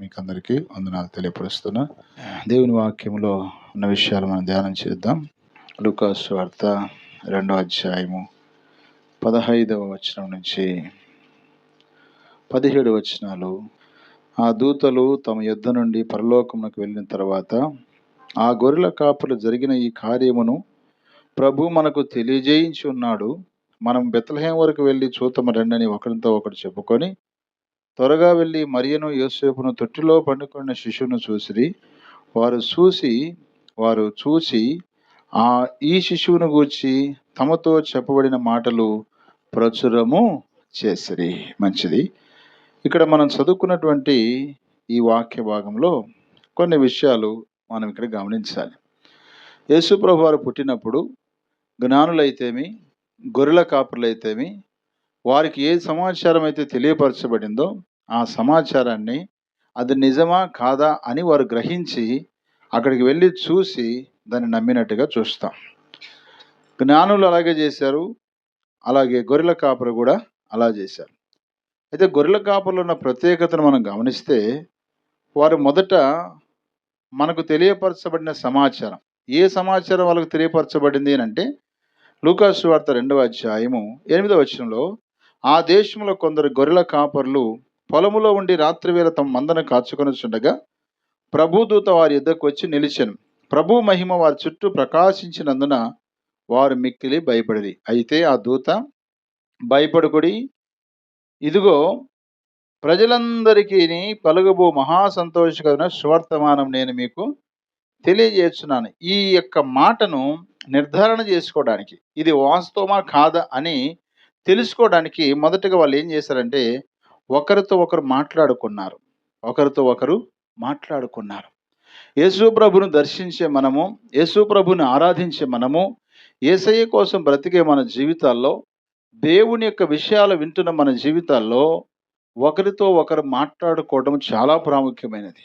మీకు అందరికీ వందనాలు తెలియపరుస్తున్నా. దేవుని వాక్యంలో ఉన్న విషయాలు మనం ధ్యానం చేద్దాం. లూకాస్ వార్త రెండో అధ్యాయము పదహైదవ వచనం నుంచి పదిహేడు వచనాలు. ఆ దూతలు తమ యుద్ధ నుండి పరలోకమునకు వెళ్ళిన తర్వాత ఆ గొర్రెల కాపులు జరిగిన ఈ కార్యమును ప్రభు మనకు తెలియజేయించి ఉన్నాడు. మనం బెత్తలహేం వరకు వెళ్ళి చూతమ రెండని ఒకరితో ఒకరు చెప్పుకొని త్వరగా వెళ్ళి మరియను యోసేపును తొట్టిలో పండుకున్న శిశువును చూసిరి. వారు చూసి వారు చూసి ఆ ఈ శిశువును గూర్చి తమతో చెప్పబడిన మాటలు ప్రచురము చేసిరి. మంచిది. ఇక్కడ మనం చదువుకున్నటువంటి ఈ వాక్య భాగంలో కొన్ని విషయాలు మనం ఇక్కడ గమనించాలి. యేసుప్రభు వారు పుట్టినప్పుడు జ్ఞానులైతేమి గొర్రెల కాపులైతేమి వారికి ఏ సమాచారం అయితే తెలియపరచబడిందో ఆ సమాచారాన్ని అది నిజమా కాదా అని వారు గ్రహించి అక్కడికి వెళ్ళి చూసి దాన్ని నమ్మినట్టుగా చూస్తాం. జ్ఞానులు అలాగే చేశారు. అలాగే గొర్రెల కాపరు కూడా అలా చేశారు. అయితే గొర్రెల కాపర్లో ఉన్న ప్రత్యేకతను మనం గమనిస్తే వారు మొదట మనకు తెలియపరచబడిన సమాచారం. ఏ సమాచారం వాళ్ళకు తెలియపరచబడింది అని అంటే లూకాసు వార్త రెండవ అధ్యాయము ఎనిమిదవ వచనంలో ఆ దేశంలో కొందరు గొర్రెల కాపర్లు పొలములో ఉండి రాత్రివేళ తమ మందను కాచుకొనుచుండగా ప్రభుదూత వారి యుద్ధకు వచ్చి నిలిచెను. ప్రభు మహిమ వారి చుట్టూ ప్రకాశించినందున వారు మిక్కిలి భయపడిరి. అయితే ఆ దూత భయపడుకుడి ఇదిగో ప్రజలందరికీ పలుగబో మహా సంతోషకరమైన సువర్తమానం నేను మీకు తెలియజేస్తున్నాను. ఈ యొక్క మాటను నిర్ధారణ చేసుకోవడానికి ఇది వాస్తవమా కాదా అని తెలుసుకోవడానికి మొదటగా వాళ్ళు ఏం చేశారంటే ఒకరితో ఒకరు మాట్లాడుకున్నారు. ఒకరితో ఒకరు మాట్లాడుకున్నారు. యేసు ప్రభును దర్శించే మనము యేసు ప్రభుని ఆరాధించే మనము ఏసయ్య కోసం బ్రతికే మన జీవితాల్లో దేవుని యొక్క విషయాలు వింటున్న మన జీవితాల్లో ఒకరితో ఒకరు మాట్లాడుకోవడం చాలా ప్రాముఖ్యమైనది.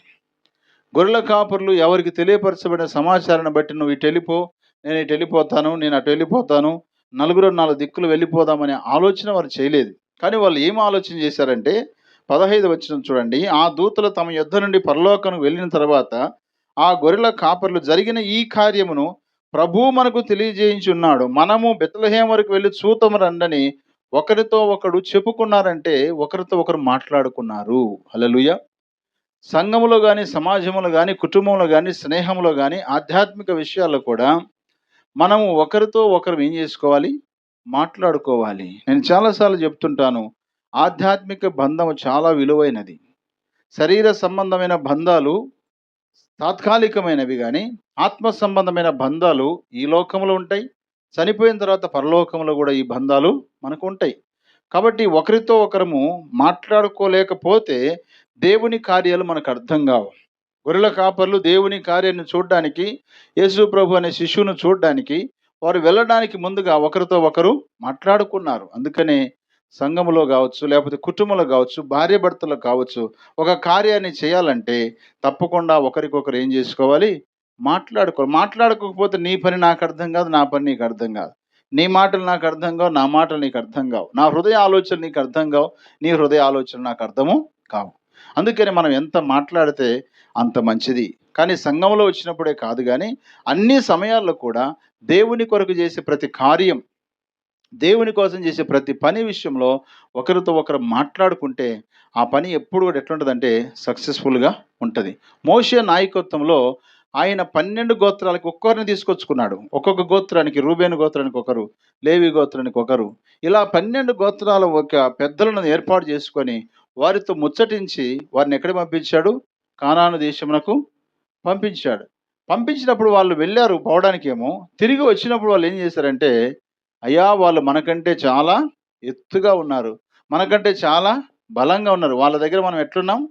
గొర్రెల కాపర్లు ఎవరికి తెలియపరచబడిన సమాచారాన్ని బట్టి నువ్వు ఇటు వెళ్ళిపో నేను ఇటు వెళ్ళిపోతాను నేను అటు వెళ్ళిపోతాను నలుగురు నాలుగు దిక్కులు వెళ్ళిపోదామనే ఆలోచన వారు చేయలేదు. కానీ వాళ్ళు ఏం ఆలోచన చేశారంటే పదహైదు వచ్చిన చూడండి ఆ దూతలు తమ యుద్ధ నుండి పరలోకను వెళ్ళిన తర్వాత ఆ గొర్రెల కాపర్లు జరిగిన ఈ కార్యమును ప్రభు మనకు తెలియజేయించి ఉన్నాడు మనము బెత్తలహేం వరకు వెళ్ళి చూతము రండని ఒకరితో ఒకడు చెప్పుకున్నారంటే ఒకరితో ఒకరు మాట్లాడుకున్నారు. హలలుయ సంఘములో కానీ సమాజంలో కానీ కుటుంబంలో కానీ స్నేహంలో కానీ ఆధ్యాత్మిక విషయాల్లో కూడా మనము ఒకరితో ఒకరు ఏం చేసుకోవాలి? మాట్లాడుకోవాలి. నేను చాలాసార్లు చెప్తుంటాను ఆధ్యాత్మిక బంధం చాలా విలువైనది. శరీర సంబంధమైన బంధాలు తాత్కాలికమైనవి కానీ ఆత్మ సంబంధమైన బంధాలు ఈ లోకంలో ఉంటాయి. చనిపోయిన తర్వాత పరలోకంలో కూడా ఈ బంధాలు మనకు ఉంటాయి. కాబట్టి ఒకరితో ఒకరము మాట్లాడుకోలేకపోతే దేవుని కార్యాలు మనకు అర్థం కావు. గొర్రెల కాపర్లు దేవుని కార్యాన్ని చూడడానికి యేసు ప్రభు అనే శిశువును చూడడానికి వారు వెళ్ళడానికి ముందుగా ఒకరితో ఒకరు మాట్లాడుకున్నారు. అందుకనే సంఘములో కావచ్చు లేకపోతే కుటుంబంలో కావచ్చు భార్య భర్తలు కావచ్చు ఒక కార్యాన్ని చేయాలంటే తప్పకుండా ఒకరికొకరు ఏం చేసుకోవాలి? మాట్లాడుకో మాట్లాడుకోకపోతే నీ పని నాకు అర్థం కాదు నా పని నీకు అర్థం కాదు. నీ మాటలు నాకు అర్థం కావు నా మాటలు నీకు అర్థం కావు. నా హృదయ ఆలోచన నీకు అర్థం కావు నీ హృదయ ఆలోచన నాకు అర్థము కావు. అందుకని మనం ఎంత మాట్లాడితే అంత మంచిది. కానీ సంఘంలో వచ్చినప్పుడే కాదు కానీ అన్ని సమయాల్లో కూడా దేవుని కొరకు చేసే ప్రతి కార్యం దేవుని కోసం చేసే ప్రతి పని విషయంలో ఒకరితో ఒకరు మాట్లాడుకుంటే ఆ పని ఎప్పుడు కూడా ఎట్లుంటుందంటే సక్సెస్ఫుల్గా ఉంటుంది. మోషే నాయకత్వంలో ఆయన పన్నెండు గోత్రాలకు ఒక్కరిని తీసుకొచ్చుకున్నాడు. ఒక్కొక్క గోత్రానికి రూబేను గోత్రానికి ఒకరు లేవి గోత్రానికి ఒకరు. ఇలా పన్నెండు గోత్రాల ఒక పెద్దలను ఏర్పాటు చేసుకొని వారితో ముచ్చటించి వారిని ఎక్కడ పంపించాడు? కానాను దేశమునకు పంపించాడు. పంపించినప్పుడు వాళ్ళు వెళ్ళారు పోవడానికేమో. తిరిగి వచ్చినప్పుడు వాళ్ళు ఏం చేశారంటే అయ్యా వాళ్ళు మనకంటే చాలా ఎత్తుగా ఉన్నారు. మనకంటే చాలా బలంగా ఉన్నారు. వాళ్ళ దగ్గర మనం ఎట్లున్నాం?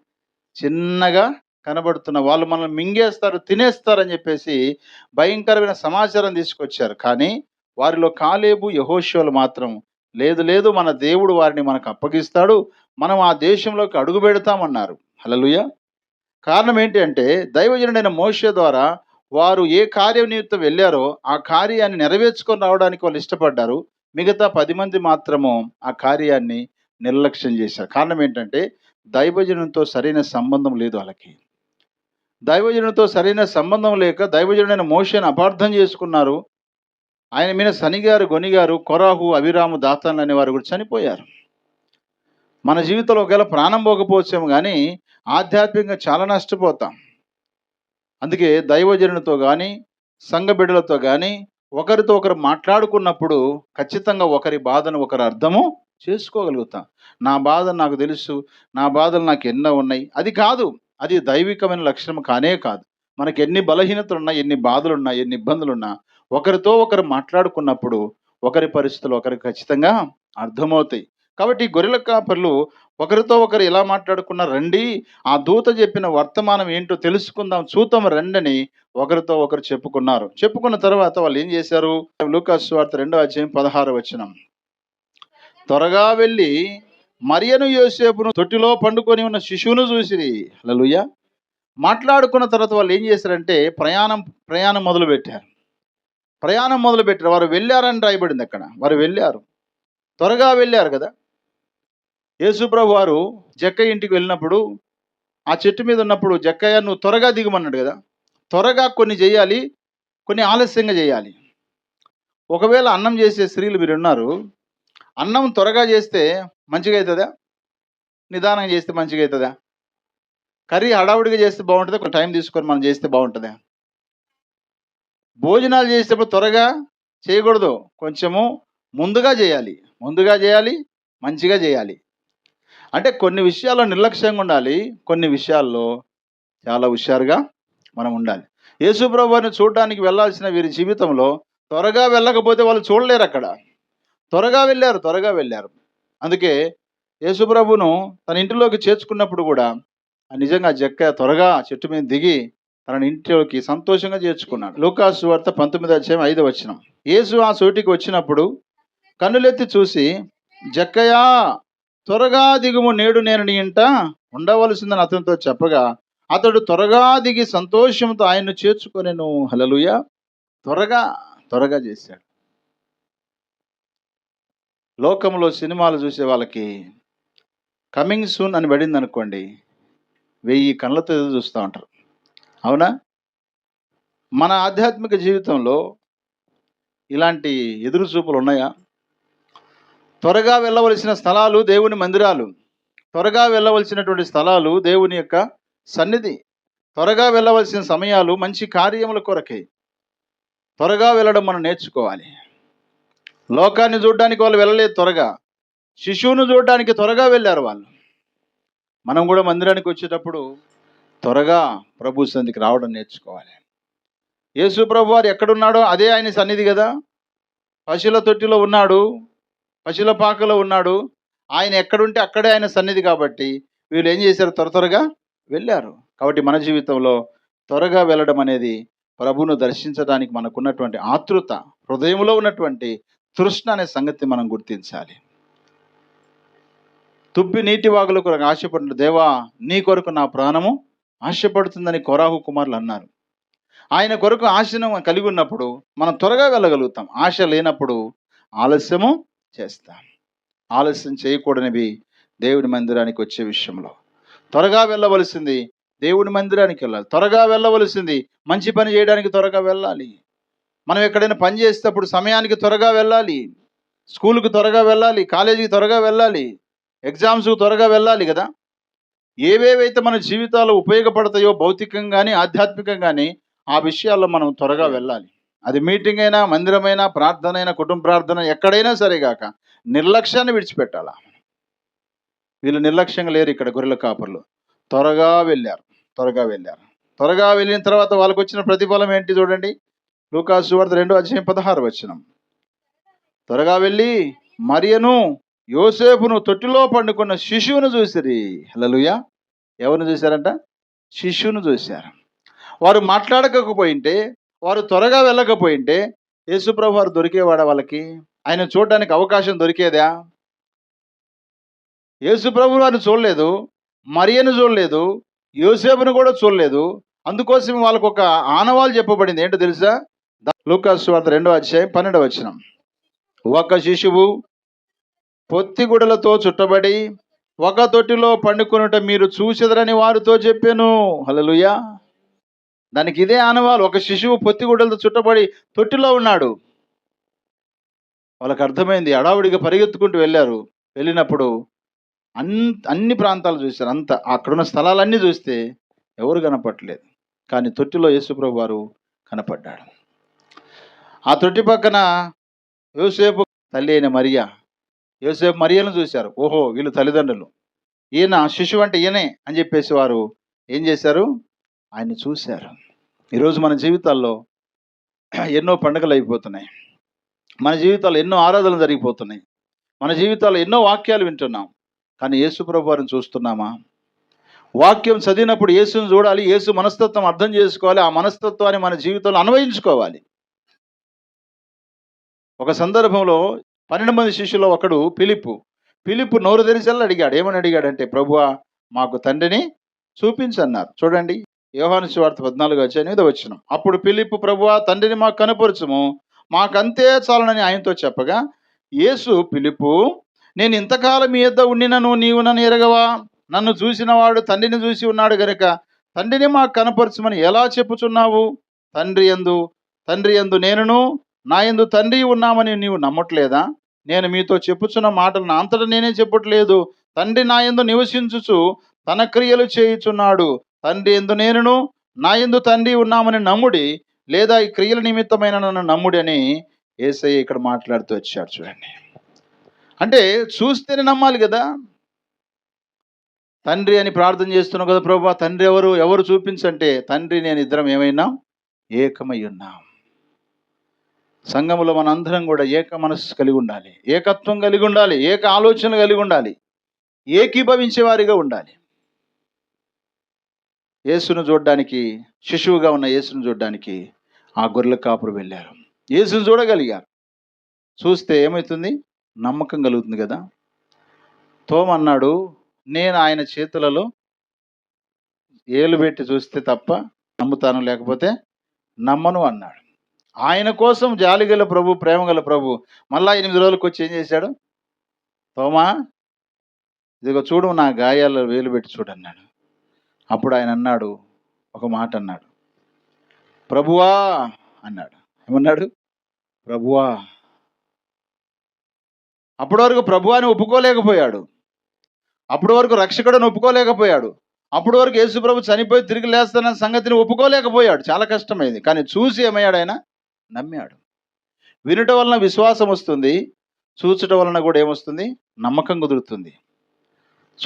చిన్నగా కనబడుతున్న. వాళ్ళు మనల్ని మింగేస్తారు తినేస్తారని చెప్పేసి భయంకరమైన సమాచారం తీసుకొచ్చారు. కానీ వారిలో కాలేబు యహోషువలు మాత్రం లేదు లేదు మన దేవుడు వారిని మనకు అప్పగిస్తాడు. మనం ఆ దేశంలోకి అడుగు పెడతామన్నారు. హలలుయ కారణం ఏంటి అంటే దైవజనుడైన మోషే ద్వారా వారు ఏ కార్యం నిమిత్తం వెళ్ళారో ఆ కార్యాన్ని నెరవేర్చుకొని రావడానికి వాళ్ళు ఇష్టపడ్డారు. మిగతా పది మంది మాత్రము ఆ కార్యాన్ని నిర్లక్ష్యం చేశారు. కారణం ఏంటంటే దైవజనునితో సరైన సంబంధం లేదు వాళ్ళకి. దైవజనునితో సరైన సంబంధం లేక దైవజనుడైన మోషని అపార్థం చేసుకున్నారు. ఆయన మీద శనిగారు గొనిగారు కొరాహు అభిరాము దాతన్లు అనే వారు కూడా చనిపోయారు. మన జీవితంలో ఒకవేళ ప్రాణం పోకపోవచ్చేమో కానీ ఆధ్యాత్మికంగా చాలా నష్టపోతాం. అందుకే దైవజనులతో కానీ సంఘ బిడ్డలతో కానీ ఒకరితో ఒకరు మాట్లాడుకున్నప్పుడు ఖచ్చితంగా ఒకరి బాధను ఒకరు అర్థము చేసుకోగలుగుతాం. నా బాధ నాకు తెలుసు నా బాధలు నాకు ఎన్నో ఉన్నాయి. అది కాదు అది దైవికమైన లక్షణం కానే కాదు. మనకి ఎన్ని బలహీనతలు ఉన్నా ఎన్ని బాధలు ఉన్నా ఎన్ని ఇబ్బందులు ఉన్నా ఒకరితో ఒకరు మాట్లాడుకున్నప్పుడు ఒకరి పరిస్థితులు ఒకరికి ఖచ్చితంగా అర్థమవుతాయి. కాబట్టి గొర్రెల కాపర్లు ఒకరితో ఒకరు ఎలా మాట్లాడుకున్నా రండి ఆ దూత చెప్పిన వర్తమానం ఏంటో తెలుసుకుందాం చూద్దాం రండని ఒకరితో ఒకరు చెప్పుకున్నారు. చెప్పుకున్న తర్వాత వాళ్ళు ఏం చేశారు? లూకాస్ వార్త రెండో అధ్యాయం పదహారు వచ్చిన త్వరగా వెళ్ళి మరియను యోసేపును తొట్టిలో పండుకొని ఉన్న శిశువును చూసిరి. లలుయ మాట్లాడుకున్న తర్వాత వాళ్ళు ఏం చేశారంటే ప్రయాణం ప్రయాణం మొదలుపెట్టారు. ప్రయాణం మొదలు పెట్టారు వారు వెళ్ళారని రాయబడింది అక్కడ. వారు వెళ్ళారు. త్వరగా వెళ్ళారు కదా. యేసుప్రభు వారు జక్కయ్య ఇంటికి వెళ్ళినప్పుడు ఆ చెట్టు మీద ఉన్నప్పుడు జక్కయ్య నువ్వు త్వరగా దిగమన్నాడు కదా. త్వరగా కొన్ని చేయాలి కొన్ని ఆలస్యంగా చేయాలి. ఒకవేళ అన్నం చేసే స్త్రీలు మీరు ఉన్నారు అన్నం త్వరగా చేస్తే మంచిగా అవుతుందా నిదానంగా చేస్తే మంచిగా అవుతుందా కర్రీ హడావుడిగా చేస్తే బాగుంటుందా? కొంచెం టైం తీసుకొని మనం చేస్తే బాగుంటుందా? భోజనాలు చేసేటప్పుడు త్వరగా చేయకూడదు. కొంచెము ముందుగా చేయాలి. ముందుగా చేయాలి మంచిగా చేయాలి. అంటే కొన్ని విషయాల్లో నిర్లక్ష్యంగా ఉండాలి కొన్ని విషయాల్లో చాలా హుషారుగా మనం ఉండాలి. యేసుప్రభు వారిని చూడడానికి వెళ్ళాల్సిన వీరి జీవితంలో త్వరగా వెళ్ళకపోతే వాళ్ళు చూడలేరు అక్కడ. త్వరగా వెళ్ళారు త్వరగా వెళ్ళారు. అందుకే యేసుప్రభును తన ఇంటిలోకి చేర్చుకున్నప్పుడు కూడా నిజంగా జక్క త్వరగా చెట్టు మీద దిగి తన ఇంటిలోకి సంతోషంగా చేర్చుకున్నాడు. లూకాసు వార్త పంతొమ్మిది అధ్యాయం ఐదు వచ్చిన యేసు ఆ చోటికి వచ్చినప్పుడు కన్నులెత్తి చూసి జక్కయా త్వరగా దిగుము నేడు నేను నీ ఇంట ఉండవలసిందని అతనితో చెప్పగా అతడు త్వరగా దిగి సంతోషంతో ఆయన్ను చేర్చుకొనేను. హలలుయ త్వరగా త్వరగా చేశాడు. లోకంలో సినిమాలు చూసే వాళ్ళకి కమింగ్ సూన్ అని పడింది అనుకోండి వెయ్యి కళ్ళతో ఎదురు చూస్తూ ఉంటారు. అవునా? మన ఆధ్యాత్మిక జీవితంలో ఇలాంటి ఎదురుచూపులు ఉన్నాయా? త్వరగా వెళ్ళవలసిన స్థలాలు దేవుని మందిరాలు. త్వరగా వెళ్ళవలసినటువంటి స్థలాలు దేవుని యొక్క సన్నిధి. త్వరగా వెళ్ళవలసిన సమయాలు మంచి కార్యముల కొరకే. త్వరగా వెళ్ళడం మనం నేర్చుకోవాలి. లోకాన్ని చూడడానికి వాళ్ళు వెళ్ళలేదు త్వరగా. శిశువును చూడడానికి త్వరగా వెళ్ళారు వాళ్ళు. మనం కూడా మందిరానికి వచ్చేటప్పుడు త్వరగా ప్రభు సన్నిధికి రావడం నేర్చుకోవాలి. యేసు ప్రభు వారు ఎక్కడున్నాడో అదే ఆయన సన్నిధి కదా. పశుల తొట్టిలో ఉన్నాడు. పశుల పాకలో ఉన్నాడు. ఆయన ఎక్కడుంటే అక్కడే ఆయన సన్నిధి కాబట్టి వీళ్ళు ఏం చేశారు? త్వర త్వరగా వెళ్ళారు. కాబట్టి మన జీవితంలో త్వరగా వెళ్ళడం అనేది ప్రభును దర్శించడానికి మనకున్నటువంటి ఆతృత హృదయంలో ఉన్నటువంటి తృష్ణ అనే సంగతి మనం గుర్తించాలి. తుబ్బి నీటి వాగుల కొరకు ఆశపడిన దేవా నీ కొరకు నా ప్రాణము ఆశపడుతుందని కొరాహు కుమారులు అన్నారు. ఆయన కొరకు ఆశను కలిగి ఉన్నప్పుడు మనం త్వరగా వెళ్ళగలుగుతాం. ఆశ లేనప్పుడు ఆలస్యము చేస్తాం. ఆలస్యం చేయకూడనివి దేవుడి మందిరానికి వచ్చే విషయంలో. త్వరగా వెళ్ళవలసింది దేవుడి మందిరానికి వెళ్ళాలి. త్వరగా వెళ్ళవలసింది మంచి పని చేయడానికి త్వరగా వెళ్ళాలి. మనం ఎక్కడైనా పని చేసేటప్పుడు సమయానికి త్వరగా వెళ్ళాలి. స్కూల్కి త్వరగా వెళ్ళాలి. కాలేజీకి త్వరగా వెళ్ళాలి. ఎగ్జామ్స్కి త్వరగా వెళ్ళాలి కదా. ఏవేవైతే మన జీవితాలు ఉపయోగపడతాయో భౌతికంగాని కానీ ఆధ్యాత్మికంగా కానీ ఆ విషయాల్లో మనం త్వరగా వెళ్ళాలి. అది మీటింగ్ అయినా మందిరమైనా ప్రార్థన అయినా కుటుంబ ప్రార్థన ఎక్కడైనా సరే గాక నిర్లక్ష్యాన్ని విడిచిపెట్టాలా. వీళ్ళు నిర్లక్ష్యంగా లేరు ఇక్కడ గొర్రెల కాపర్లు. త్వరగా వెళ్ళారు త్వరగా వెళ్ళారు. త్వరగా వెళ్ళిన తర్వాత వాళ్ళకు వచ్చిన ప్రతిఫలం ఏంటి చూడండి. లూకాసు వార్త రెండో అధ్యాయం పదహారు వచ్చినం త్వరగా వెళ్ళి మరియను యోసేపును తొట్టిలో పండుకున్న శిశువును చూసిరి. హలలుయ ఎవరిని చూశారంట? శిశువును చూశారు. వారు మాట్లాడకపోయింటే వారు త్వరగా వెళ్ళకపోయింటే యేసుప్రభు వారు దొరికేవాడా వాళ్ళకి? ఆయన చూడడానికి అవకాశం దొరికేదా? యేసుప్రభు వారిని చూడలేదు మరియను చూడలేదు యోసేపును కూడా చూడలేదు. అందుకోసం వాళ్ళకు ఒక ఆనవాలు చెప్పబడింది. ఏంటో తెలుసా? లూకాసు వార్త రెండవ అధ్యాయం పన్నెండవ వచనం. ఒక శిశువు పొత్తిగుడలతో చుట్టబడి ఒక తొట్టిలో పండుకొనుట మీరు చూచెదరని వారితో చెప్పాను. హలలుయా దానికి ఇదే ఆనవాలు. ఒక శిశువు పొత్తిగుడ్డలతో చుట్టబడి తొట్టిలో ఉన్నాడు. వాళ్ళకి అర్థమైంది. అడావుడిగా పరిగెత్తుకుంటూ వెళ్ళారు. వెళ్ళినప్పుడు అన్ అన్ని ప్రాంతాలు చూశారు. అంత. అక్కడున్న స్థలాలన్నీ చూస్తే ఎవరు కనపడలేదు. కానీ తొట్టిలో యేసుప్రభు వారు కనపడ్డాడు ఆ తొట్టి పక్కన యోసేపు తల్లి అయిన మరియా. యోసేపు మరియను చూశారు. ఓహో వీళ్ళు తల్లిదండ్రులు. ఈయన శిశువు అంటే ఈయనే అని చెప్పేసి వారు ఏం చేశారు? ఆయన చూశారు. ఈరోజు మన జీవితాల్లో ఎన్నో పండుగలు అయిపోతున్నాయి. మన జీవితాల్లో ఎన్నో ఆరాధనలు జరిగిపోతున్నాయి. మన జీవితాల్లో ఎన్నో వాక్యాలు వింటున్నాం. కానీ యేసు ప్రభువారిని చూస్తున్నామా? వాక్యం చదివినప్పుడు యేసుని చూడాలి యేసు మనస్తత్వం అర్థం చేసుకోవాలి ఆ మనస్తత్వాన్ని మన జీవితంలో అన్వయించుకోవాలి. ఒక సందర్భంలో పన్నెండు మంది శిష్యులో ఒకడు పిలుపు పిలుపు నోరు తెరిచల్లా అడిగాడు. ఏమని అడిగాడంటే ప్రభువా మాకు తండ్రిని చూపించన్నారు. చూడండి. యోహాను సువార్త పద్నాలుగు వచ్చి ఎనిమిది వచ్చిన అప్పుడు పిలిపు ప్రభువా తండ్రిని మాకు కనపరచుము. మాకంతే చాలనని ఆయనతో చెప్పగా యేసు పిలుపు నేను ఇంతకాలం మీ యొద్ద ఉండినను నీవు నన్ను ఎరగవా? నన్ను చూసిన వాడు తండ్రిని చూసి ఉన్నాడు గనుక తండ్రిని మాకు కనపరచమని ఎలా చెప్పుచున్నావు? తండ్రి ఎందు తండ్రి ఎందు నేనును నా ఎందు తండ్రి ఉన్నామని నీవు నమ్మట్లేదా? నేను మీతో చెప్పుచున్న మాటలు నా అంతటా నేనే చెప్పట్లేదు. తండ్రి నా ఎందు నివసించుచు తన క్రియలు చేయుచున్నాడు. తండ్రి ఎందు నేనును నా ఎందు తండ్రి ఉన్నామని నమ్ముడి లేదా ఈ క్రియల నిమిత్తమైన నన్ను నమ్ముడి అని ఏసయ్య ఇక్కడ మాట్లాడుతూ వచ్చాడు చూడండి. అంటే చూస్తేనే నమ్మాలి కదా. తండ్రి అని ప్రార్థన చేస్తున్నావు కదా ప్రభా తండ్రి ఎవరు ఎవరు చూపించంటే తండ్రి నేను ఇద్దరం ఏమైనా ఏకమై ఉన్నాం. సంఘములో మనందరం కూడా ఏక మనస్సు కలిగి ఉండాలి. ఏకత్వం కలిగి ఉండాలి. ఏక ఆలోచన కలిగి ఉండాలి. ఏకీభవించే వారిగా ఉండాలి. యేసును చూడడానికి శిశువుగా ఉన్న యేసును చూడడానికి ఆ గొర్రెల కాపురు వెళ్ళారు. యేసును చూడగలిగారు. చూస్తే ఏమవుతుంది నమ్మకం కలుగుతుంది కదా? తోమన్నాడు నేను ఆయన చేతులలో ఏలు పెట్టి చూస్తే తప్ప నమ్ముతాను లేకపోతే నమ్మను అన్నాడు. ఆయన కోసం జాలిగల ప్రభు ప్రేమగల ప్రభు మళ్ళా ఎనిమిది రోజులకు వచ్చి ఏం చేశాడు? తోమా ఇదిగో చూడు నా గాయాల్లో వేలు పెట్టి చూడన్నాడు అప్పుడు ఆయన అన్నాడు ఒక మాట అన్నాడు. ప్రభువా అన్నాడు. ఏమన్నాడు? ప్రభువా. అప్పటి వరకు ప్రభువాని ఒప్పుకోలేకపోయాడు. అప్పటి వరకు రక్షకుడని ఒప్పుకోలేకపోయాడు. అప్పటి వరకు యేసు ప్రభు చనిపోయి తిరిగి లేస్తున్న సంగతిని ఒప్పుకోలేకపోయాడు. చాలా కష్టమైంది. కానీ చూసి ఏమయ్యాడు ఆయన? నమ్మాడు. వినుట వలన విశ్వాసం వస్తుంది. చూచటం వలన కూడా ఏమొస్తుంది? నమ్మకం కుదురుతుంది.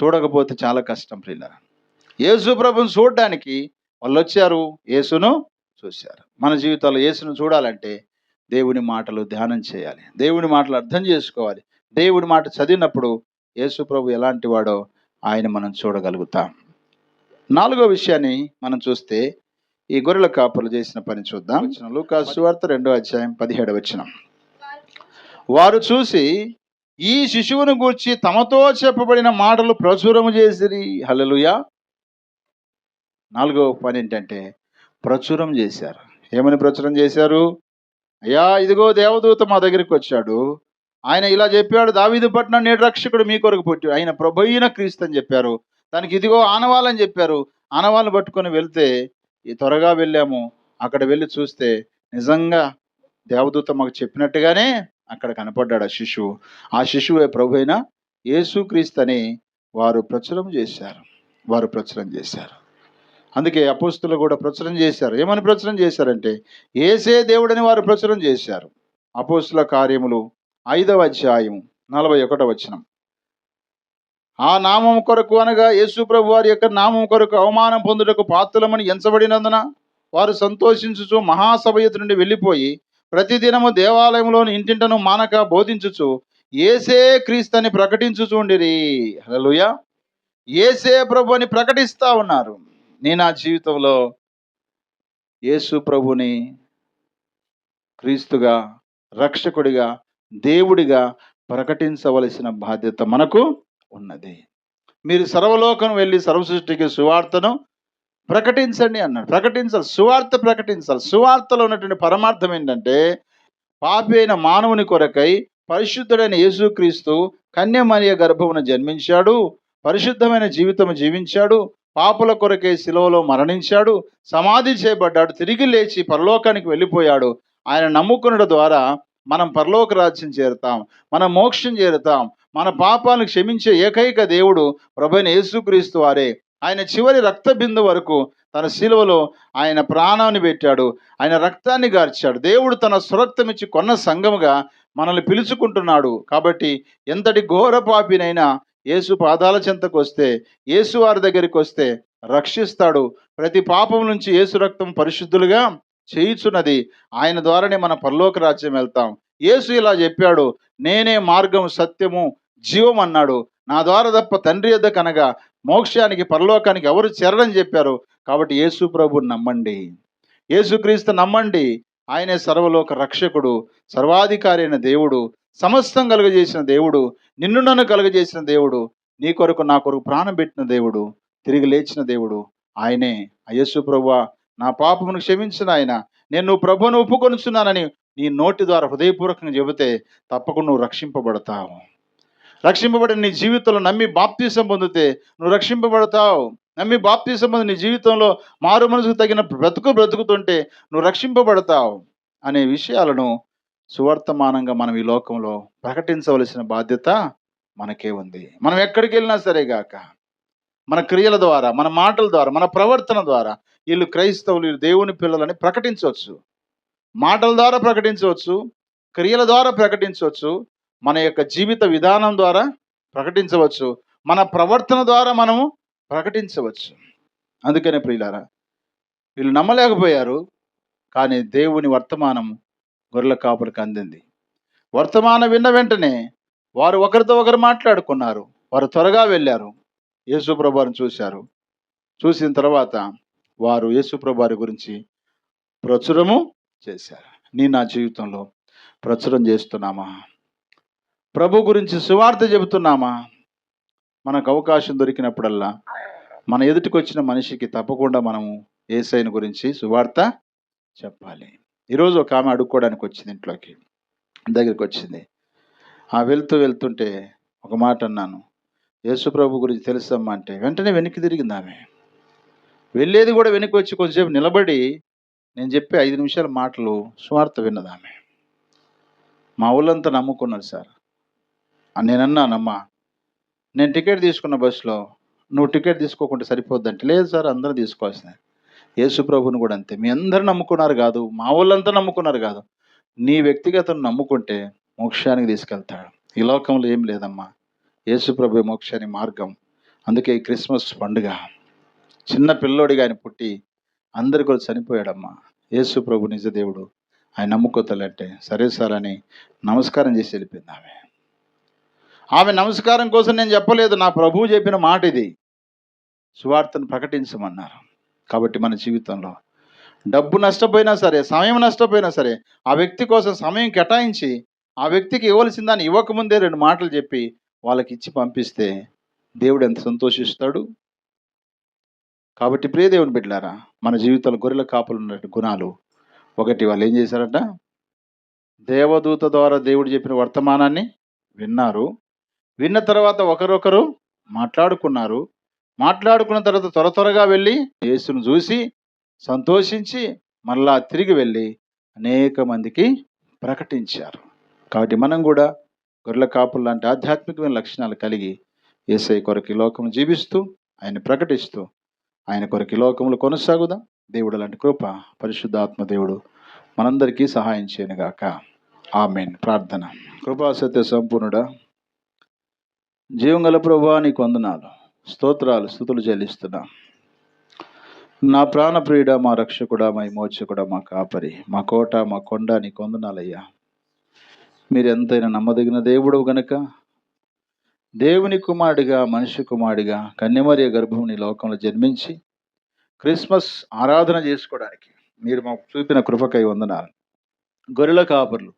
చూడకపోతే చాలా కష్టం ప్రియులారా. యేసు ప్రభుని చూడడానికి వాళ్ళు వచ్చారు యేసును చూశారు. మన జీవితాల్లో యేసును చూడాలంటే దేవుని మాటలు ధ్యానం చేయాలి. దేవుని మాటలు అర్థం చేసుకోవాలి. దేవుని మాట చదివినప్పుడు యేసు ప్రభు ఎలాంటి వాడో ఆయన మనం చూడగలుగుతాం. నాలుగో విషయాన్ని మనం చూస్తే ఈ గొర్రెల కాపులు చేసిన పని చూద్దాం. లూకాసు వార్త రెండో అధ్యాయం పదిహేడు వచ్చిన వారు చూసి ఈ శిశువును గూర్చి తమతో చెప్పబడిన మాటలు ప్రచురము చేసిరి. హలలుయా నాలుగో పని ఏంటంటే ప్రచురం చేశారు. ఏమని ప్రచురం చేశారు? అయ్యా ఇదిగో దేవదూత మా దగ్గరికి వచ్చాడు. ఆయన ఇలా చెప్పాడు దావీదు పట్నం నేడు మీ కొరకు పుట్టి ఆయన ప్రభైన క్రీస్తు అని చెప్పారు. దానికి ఇదిగో ఆనవాలని చెప్పారు. ఆనవాళ్ళు పట్టుకొని వెళ్తే ఈ త్వరగా వెళ్ళాము. అక్కడ వెళ్ళి చూస్తే నిజంగా దేవదూత మాకు చెప్పినట్టుగానే అక్కడ కనపడ్డాడు ఆ శిశువు. ఆ శిశువే ప్రభు అయిన యేసుక్రీస్తు అని వారు ప్రచురం చేశారు. వారు ప్రచురం చేశారు. అందుకే అపోస్తులు కూడా ప్రచురం చేశారు. ఏమని ప్రచురం చేశారంటే ఏసే దేవుడని వారు ప్రచురం చేశారు. అపోస్తుల కార్యములు ఐదవ అధ్యాయం నలభై ఒకటో వచనం. ఆ నామం కొరకు అనగా యేసు ప్రభు వారి యొక్క నామం కొరకు అవమానం పొందుటకు పాత్రలమని ఎంచబడినందున వారు సంతోషించుచు మహాసభ ఎదుటి నుండి వెళ్ళిపోయి ప్రతిదినము దేవాలయంలోని ఇంటింటను మానక బోధించుచు ఏసే క్రీస్తని ప్రకటించుచుండిరి హలోయ ఏసే ప్రభు అని ప్రకటిస్తా ఉన్నారు. నేను నా జీవితంలో యేసు ప్రభుని క్రీస్తుగా రక్షకుడిగా దేవుడిగా ప్రకటించవలసిన బాధ్యత మనకు ఉన్నది. మీరు సర్వలోకం వెళ్ళి సర్వసృష్టికి సువార్తను ప్రకటించండి అన్నాడు. ప్రకటించాలి. సువార్త ప్రకటించాలి. సువార్తలో ఉన్నటువంటి పరమార్థం ఏంటంటే పాపి అయిన మానవుని కొరకై పరిశుద్ధుడైన యేసుక్రీస్తు కన్యమరియ గర్భమున జన్మించాడు. పరిశుద్ధమైన జీవితం జీవించాడు. పాపుల కొరకే శిలువలో మరణించాడు సమాధి చేయబడ్డాడు తిరిగి లేచి పరలోకానికి వెళ్ళిపోయాడు. ఆయన నమ్ముకునడం ద్వారా మనం పరలోక రాజ్యం చేరుతాం మనం మోక్షం చేరుతాం మన పాపాలను క్షమించే ఏకైక దేవుడు ప్రభైన యేసుక్రీస్తు వారే. ఆయన చివరి రక్త బిందు వరకు తన శిలువలో ఆయన ప్రాణాన్ని పెట్టాడు ఆయన రక్తాన్ని గార్చాడు. దేవుడు తన సురక్తం ఇచ్చి కొన్న సంఘముగా మనల్ని పిలుచుకుంటున్నాడు. కాబట్టి ఎంతటి ఘోర పాపినైనా యేసు పాదాల చెంతకు వస్తే యేసు వారి దగ్గరికి వస్తే రక్షిస్తాడు. ప్రతి పాపం నుంచి యేసు రక్తం పరిశుద్ధులుగా చేయుచున్నది. ఆయన ద్వారానే మన పరలోక రాజ్యం వెళ్తాం. యేసు ఇలా చెప్పాడు నేనే మార్గం సత్యము జీవం అన్నాడు. నా ద్వారా తప్ప తండ్రి యొద్ద కనగా మోక్షానికి పరలోకానికి ఎవరు చేరడం చెప్పారు. కాబట్టి యేసు ప్రభుని నమ్మండి. యేసుక్రీస్తు నమ్మండి. ఆయనే సర్వలోక రక్షకుడు సర్వాధికారి అయిన దేవుడు. సమస్తం కలుగజేసిన దేవుడు నిన్ను నన్ను కలుగజేసిన దేవుడు నీ కొరకు నా కొరకు ప్రాణం పెట్టిన దేవుడు తిరిగి లేచిన దేవుడు ఆయనే. అయ్యస్సు ప్రభు నా పాపమును క్షమించిన ఆయన. నేను నువ్వు ప్రభును ఒప్పుకొనుచున్నానని నీ నోటి ద్వారా హృదయపూర్వకంగా చెబితే తప్పకుండా నువ్వు రక్షింపబడతావు. రక్షింపబడిన నీ జీవితంలో నమ్మి బాప్తీసం పొందితే నువ్వు రక్షింపబడతావు. నమ్మి బాప్తీసం పొంది నీ జీవితంలో మారు మనసుకు తగిన బ్రతుకు బ్రతుకుతుంటే నువ్వు రక్షింపబడతావు అనే విషయాలను సువర్తమానంగా మనం ఈ లోకంలో ప్రకటించవలసిన బాధ్యత మనకే ఉంది. మనం ఎక్కడికి వెళ్ళినా సరే గాక మన క్రియల ద్వారా మన మాటల ద్వారా మన ప్రవర్తన ద్వారా వీళ్ళు క్రైస్తవులు వీళ్ళు దేవుని పిల్లలని ప్రకటించవచ్చు. మాటల ద్వారా ప్రకటించవచ్చు క్రియల ద్వారా ప్రకటించవచ్చు మన యొక్క జీవిత విధానం ద్వారా ప్రకటించవచ్చు మన ప్రవర్తన ద్వారా మనము ప్రకటించవచ్చు. అందుకనే ప్రియులారా వీళ్ళు నమ్మలేకపోయారు కానీ దేవుని వర్తమానం గొర్రెల కాపులకు అందింది. వర్తమానం విన్న వెంటనే వారు ఒకరితో ఒకరు మాట్లాడుకున్నారు. వారు త్వరగా వెళ్ళారు. యేసుప్రభుని చూశారు. చూసిన తర్వాత వారు యేసుప్రభారి గురించి ప్రచురము చేశారు. నీ నా జీవితంలో ప్రచురం చేస్తున్నామా? ప్రభు గురించి సువార్త చెబుతున్నామా? మనకు అవకాశం దొరికినప్పుడల్లా మన ఎదుటికి వచ్చిన మనిషికి తప్పకుండా మనము ఏసైని గురించి సువార్త చెప్పాలి. ఈరోజు ఒక ఆమె అడుక్కోవడానికి వచ్చింది ఇంట్లోకి దగ్గరికి వచ్చింది ఆ వెళ్తూ వెళ్తుంటే ఒక మాట అన్నాను యేసు ప్రభు గురించి తెలుసమ్మా అంటే వెంటనే వెనక్కి తిరిగింది ఆమె. వెళ్ళేది కూడా వెనక్కి వచ్చి కొంచెంసేపు నిలబడి నేను చెప్పే ఐదు నిమిషాల మాటలు స్వార్థ విన్నది ఆమె. మా ఊళ్ళంతా నమ్ముకున్నారు సార్. నేను అన్నానమ్మా నేను టికెట్ తీసుకున్న బస్సులో నువ్వు టికెట్ తీసుకోకుండా సరిపోద్దంటే లేదు సార్ అందరూ తీసుకోవాల్సిందే. యేసు ప్రభుని కూడా అంతే. మీ అందరు నమ్ముకున్నారు కాదు మా వాళ్ళంతా నమ్ముకున్నారు కాదు. నీ వ్యక్తిగతను నమ్ముకుంటే మోక్షానికి తీసుకెళ్తాడు. ఈ లోకంలో ఏం లేదమ్మా. యేసుప్రభు ప్రభు మార్గం. అందుకే ఈ క్రిస్మస్ పండుగ చిన్న పిల్లోడిగా ఆయన పుట్టి అందరి కూడా చనిపోయాడమ్మా. యేసు ప్రభు నిజ దేవుడు. ఆయన నమ్ముకోతలంటే సరే సార్ అని నమస్కారం చేసి వెళ్ళిపోయింది ఆమె. ఆమె నమస్కారం కోసం నేను చెప్పలేదు నా ప్రభువు చెప్పిన మాట ఇది సువార్తను ప్రకటించమన్నారు. కాబట్టి మన జీవితంలో. డబ్బు నష్టపోయినా సరే సమయం నష్టపోయినా సరే ఆ వ్యక్తి కోసం సమయం కేటాయించి ఆ వ్యక్తికి ఇవ్వాల్సిన దాన్ని ఇవ్వకముందే రెండు మాటలు చెప్పి వాళ్ళకి ఇచ్చి పంపిస్తే దేవుడు ఎంత సంతోషిస్తాడు. కాబట్టి ప్రియదేవుని బిడ్డలారా మన జీవితంలో గొర్రెల కాపులు ఉన్న గుణాలు. ఒకటి వాళ్ళు ఏం చేశారట? దేవదూత ద్వారా దేవుడు చెప్పిన వర్తమానాన్ని విన్నారు. విన్న తర్వాత ఒకరొకరు మాట్లాడుకున్నారు. మాట్లాడుకున్న తర్వాత త్వర త్వరగా వెళ్ళి యేసును చూసి సంతోషించి మళ్ళా తిరిగి వెళ్ళి అనేక మందికి ప్రకటించారు. కాబట్టి మనం కూడా గొర్రెల కాపులు లాంటి ఆధ్యాత్మికమైన లక్షణాలు కలిగి ఏసై కొరకు లోకము లోకం జీవిస్తూ ఆయన ప్రకటిస్తూ ఆయన కొరకు లోకములు కొనసాగుదాం. దేవుడు లాంటి కృప పరిశుద్ధాత్మ దేవుడు మనందరికీ సహాయం చేయనుగాక. ఆమెన్. ప్రార్థన. కృపా సత్య సంపూర్ణుడా జీవంగల ప్రభా నీకు వందనాలు. స్తోత్రాలు స్థుతులు చెల్లిస్తున్నా. నా ప్రాణప్రియుడ మా రక్షకుడా మా విమోచకుడా మా కాపరి మా కోట మా కొండ నీ కొందనాలయ్యా. మీరు ఎంతైనా నమ్మదగిన దేవుడు గనుక దేవుని కుమారుడిగా మనిషి కుమారుడిగా కన్యమరియ గర్భం నీ లోకంలో జన్మించి క్రిస్మస్ ఆరాధన చేసుకోవడానికి మీరు మాకు చూపిన కృపకై వందనాలు. గొర్రెల కాపర్లు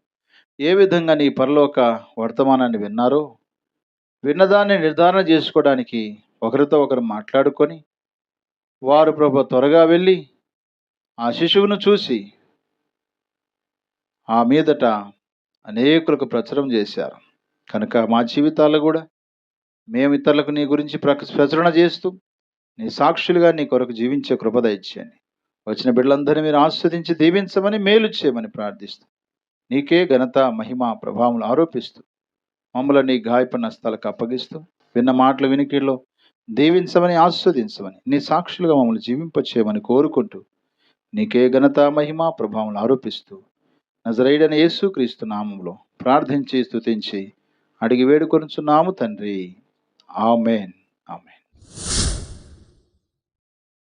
ఏ విధంగా నీ పరలోక వర్తమానాన్ని విన్నారో విన్నదాన్ని నిర్ధారణ చేసుకోవడానికి ఒకరితో ఒకరు మాట్లాడుకొని వారు ప్రభు త్వరగా వెళ్ళి ఆ శిశువును చూసి ఆ మీదట అనేకులకు ప్రచురం చేశారు. కనుక మా జీవితాలు కూడా మేము ఇతరులకు నీ గురించి ప్రక- ప్రచురణ చేస్తూ నీ సాక్షులుగా నీ కొరకు జీవించే కృపద ఇచ్చేయండి వచ్చిన బిడ్డలందరినీ మీరు ఆస్వాదించి దీవించమని మేలు చేయమని ప్రార్థిస్తూ నీకే ఘనత మహిమ ప్రభావం ఆరోపిస్తూ మమ్మల్ని నీ గాయపడిన స్థలకు అప్పగిస్తూ విన్న మాటలు వినికిడిలో దీవించమని ఆస్వాదించమని నీ సాక్షులుగా మమ్మల్ని జీవింపచేయమని కోరుకుంటూ నీకే ఘనత మహిమ ప్రభావం ఆరోపిస్తూ నజరైడని యేసుక్రీస్తు నామంలో ప్రార్థించి స్తుతించి అడిగి వేడుకొనుచున్నాము తండ్రి. ఆమెన్. ఆమెన్.